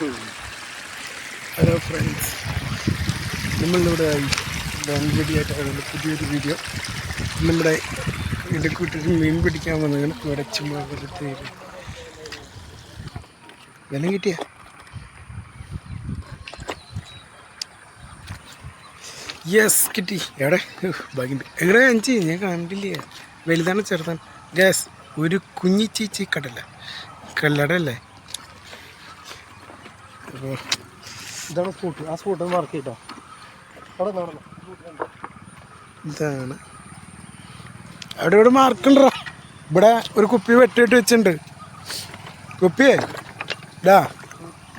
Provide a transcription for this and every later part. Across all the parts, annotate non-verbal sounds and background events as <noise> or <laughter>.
Hello friends നമ്മളിവിടെ ആയിട്ട് പുതിയൊരു വീഡിയോ നമ്മുടെ ഇടക്കൂട്ടിൽ മീൻ പിടിക്കാൻ വന്നതാണ്. കുരച്ചുമ വെറുതെ വില കിട്ടിയ? യെസ് കിട്ടി. എവിടെ? ഭാഗ്യം. എങ്ങനെ അഞ്ച് ഞാൻ കണ്ടില്ലേ? വലുതാണ് ചെറുതാണ്. ഗ്യാസ് ഒരു കുഞ്ഞി ചീച്ചി കടല. കല്ലടല്ലേ ഇതാണ് സ്കൂട്ടർ. ആ സ്കൂട്ടർ വർക്ക് ചെയ്തോ അവിടെ നടന്നു ഇതാണ്. അവിടെ ഇവിടെ മാർക്കുണ്ടോ ഇവിടെ ഒരു കുപ്പി വെട്ടിട്ട് വെച്ചിട്ടുണ്ട്. കുപ്പിയേ? ഡാ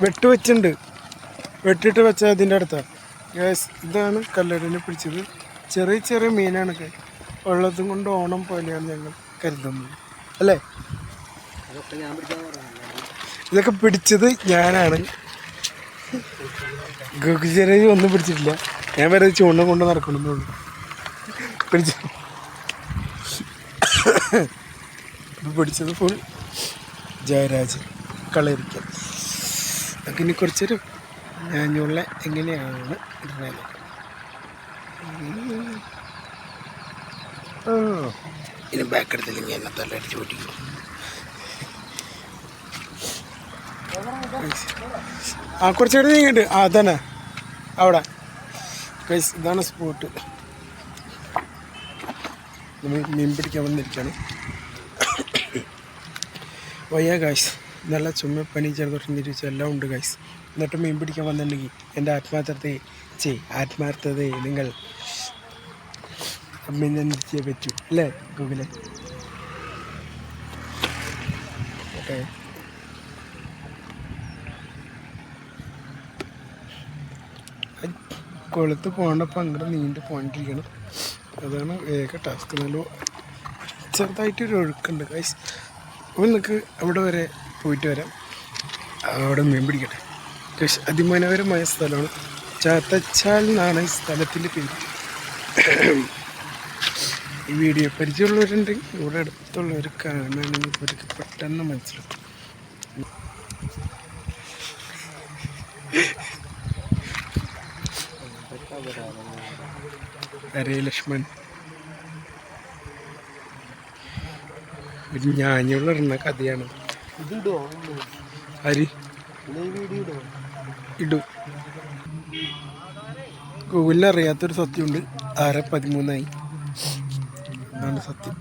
വെട്ട് വെച്ചിട്ടുണ്ട്. വെട്ടിട്ട് വെച്ച അതിന്റെ അടുത്താ. ഗ്യാസ് ഇതാണ് കല്ലടിനെ പിടിച്ചത്. ചെറിയ ചെറിയ മീനാണ്. ഉള്ളതും കൊണ്ട് ഓണം പോലെയാണ് ഞങ്ങൾ കരുതുന്നത്. അല്ലേ? ഇതൊക്കെ പിടിച്ചത് ഞാനാണ്. ചെറിയ ഒന്നും പിടിച്ചിട്ടില്ല. ഞാൻ വേറെ ചൂണ്ട കൊണ്ട് നടക്കണം പിടിച്ചു. ഇപ്പൊ പിടിച്ചത് ഫുൾ ജയരാജ് കളരിക്കൽ. അതൊക്കെ ഇനി കുറച്ചൊരു ഞാഞ്ഞുള്ള എങ്ങനെയാണ് ആ. ഇനി ബാക്ക് എടുത്തില്ലെങ്കിൽ എന്നെ തല്ലടിച്ച് ഓടിക്കും ആ കുറച്ചുകൂടി ഇങ്ങോട്ട് ആ തന്നെ അവിടെ. ഗൈസ് ഇതാണ് സ്പോട്ട് നമ്മൾ മീൻ പിടിക്കാൻ വന്നിരിക്കുകയാണ് <coughs> വയ്യ ഗൈസ് നല്ല ചുമ പനി ചെറുതൊട്ട് നിരീക്ഷിച്ച എല്ലാം ഉണ്ട് ഗൈസ് എന്നിട്ട് മീൻ പിടിക്കാൻ വന്നിട്ടുണ്ടെങ്കിൽ എന്റെ ആത്മാർത്ഥത്തെ ചെയ് ആത്മാർത്ഥതയെ നിങ്ങൾ അഭിനന്ദിച്ചേ പറ്റൂ അല്ലേ ഗൂഗിളെ ഓക്കെ. കൊളുത്ത് പോകണ്ടപ്പോൾ അങ്ങനെ നീണ്ടു പോയിട്ടിരിക്കണം. അതാണ് ഏക ടാസ്ക് നല്ല ചെറുതായിട്ടൊരു ഒഴുക്കുണ്ട് ഗൈസ് അപ്പോൾ നിങ്ങൾക്ക് അവിടെ വരെ പോയിട്ട് വരാം. അവിടെ മീൻ പിടിക്കട്ടെ. ഗൈസ് അതിമനോഹരമായ സ്ഥലമാണ്. ചാത്തച്ചാൽ എന്നാണ് ഈ സ്ഥലത്തിന്റെ പേര്. ഈ വീഡിയോ പരിചയമുള്ളവരുണ്ടെങ്കിൽ ഇവിടെ അടുത്തുള്ളവർ കാണുകയാണെങ്കിൽ ഇവർക്ക് പെട്ടെന്ന് മനസ്സിലാക്കും ഹരേ ലക്ഷ്മൺ ഒരു ഞാഞ്ഞുള്ളിടുന്ന കഥയാണ്. അരി. ഹരി ഇടോ. ഇടു. ഗൂഗിളിൽ അറിയാത്തൊരു സത്യമുണ്ട്. ആറ് പതിമൂന്നായി. അതാണ് സത്യം.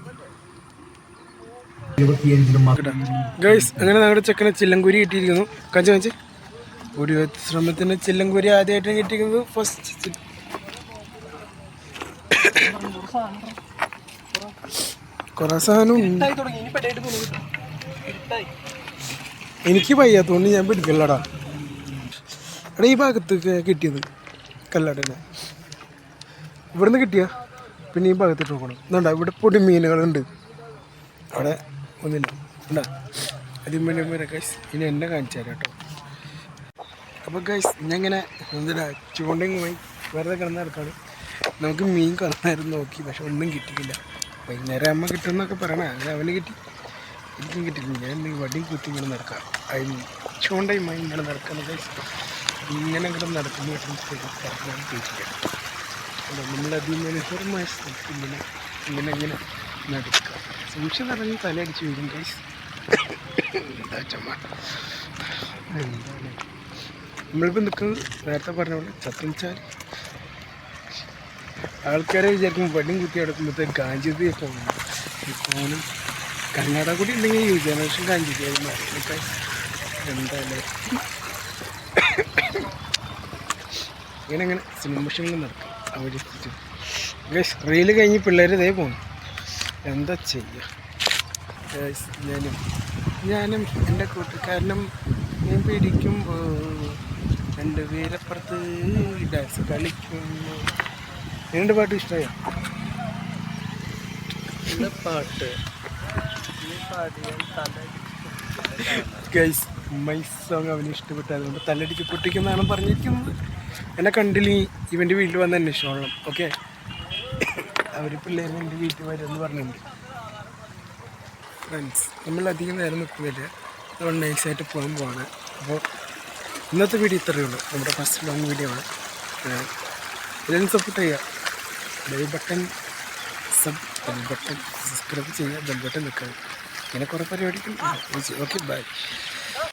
ഗൈസ് അങ്ങനെ ഞങ്ങളുടെ ചെക്കനെ ചില്ലങ്കുരി കിട്ടിയിരിക്കുന്നു. കഞ്ച കഞ്ച് ഒരു ശ്രമത്തിന് ചില്ലങ്കുരി ആദ്യമായിട്ട് കിട്ടിയിരിക്കുന്നത്. ഫസ്റ്റ് കുറെ എനിക്ക് വയ്യാത്തോണ്ട് ഞാൻ പിടിക്കല്ലടാ എടാ ഈ ഭാഗത്ത് കിട്ടിയത് കല്ലടനെ ഇവിടുന്ന് കിട്ടിയ പിന്നെ ഈ ഭാഗത്തിട്ട് നോക്കണം എന്നാണ്ടാ ഇവിടെ പൊടി മീനുകളുണ്ട്. അവിടെ ഒന്നില്ല ഉണ്ടാ അതിമൂലം ഗൈസ് ഇനി എന്നെ കാണിച്ചു തരാം കേട്ടോ. അപ്പോൾ ഗൈസ് ഇങ്ങനെ എന്താ ചൂണ്ടെങ്കിൽ പോയി വെറുതെ കിടന്ന് നമുക്ക് മീൻ കുറന്നായിരുന്നു നോക്കി പക്ഷെ ഒന്നും കിട്ടിയില്ല. വൈകുന്നേരം അമ്മ കിട്ടുമെന്നൊക്കെ പറയണേ അത് അവന് കിട്ടി. എനിക്കും കിട്ടിയില്ല ഞാൻ വടി കുത്തി ഇങ്ങനെ നടക്കാം. അതിന് ചൂണ്ടയുമായി ഇങ്ങനെ നടക്കുന്നത് ഇങ്ങനെ ഇങ്ങനെ നടക്കുന്ന കറക്റ്റാണ് ചോദിച്ചില്ല നമ്മൾ അതിമനോഹരമായ സ്ഥലത്ത് ഇങ്ങനെ ഇങ്ങനെ ഇങ്ങനെ നടക്കുക. സൂക്ഷിച്ച് നിറഞ്ഞ് തലയടിച്ച് വീഴും ഗൈസ് എന്താ നമ്മളിപ്പോൾ നിൽക്കുന്നത് നേരത്തെ പറഞ്ഞ പോലെ ചത്തഞ്ചാൽ ആൾക്കാരെ വിചാരിക്കും വെള്ളം കുത്തി എടുക്കുമ്പോഴത്തെ ഗാഞ്ചിതി ഈ ഫോണും കർണാടക കൂടി ഉണ്ടെങ്കിൽ യു ജനറേഷൻ ഗാഞ്ചിതി എന്തായാലും ഇങ്ങനെ അങ്ങനെ സിനിമഷങ്ങൾ നടക്കും. അവർ റീൽ കഴിഞ്ഞ് പിള്ളേർ ഇതേ പോകുന്നു എന്താ ചെയ്യുക ഞാനും ഞാനും എന്റെ കൂട്ടുകാരനും ഞാൻ പിടിക്കുമ്പോൾ എന്റെ വീരപ്പുറത്ത് ഡാൻസ് കളിക്കുന്നു. നിങ്ങളുടെ പാട്ട് ഇഷ്ടമായോ പാട്ട്. ഗൈസ് മൈ സോങ് അവന് ഇഷ്ടപ്പെട്ടു അതുകൊണ്ട് തല്ലടിച്ച് പൊട്ടിക്കുന്നതാണ് പറഞ്ഞിരിക്കുന്നത്. എന്നെ കണ്ടില്ല ഇവന്റെ വീട്ടിൽ വന്ന് അന്വേഷിച്ചോളണം ഓക്കെ അവർ പിള്ളേർ എന്റെ വീട്ടിൽ വരുമെന്ന് പറഞ്ഞിട്ടുണ്ട്. ഫ്രണ്ട്സ് നമ്മൾ അധികം നേരം നിൽക്കുന്നില്ല. നമ്മൾ ആയിട്ട് പോകാൻ പോവാണ്. അപ്പോൾ ഇന്നത്തെ വീഡിയോ ഇത്രയേ ഉള്ളൂ. നമ്മുടെ ഫസ്റ്റ് ലോങ് വീഡിയോ ആണ്. എല്ലാവരും സപ്പോർട്ട് ചെയ്യുക bell button sub bell button subscribe ചെയ്യുക ബെൽ ബട്ടൺ നിൽക്കുക ഇങ്ങനെ കുറേ പരിപാടികൾ ഓക്കെ ബൈ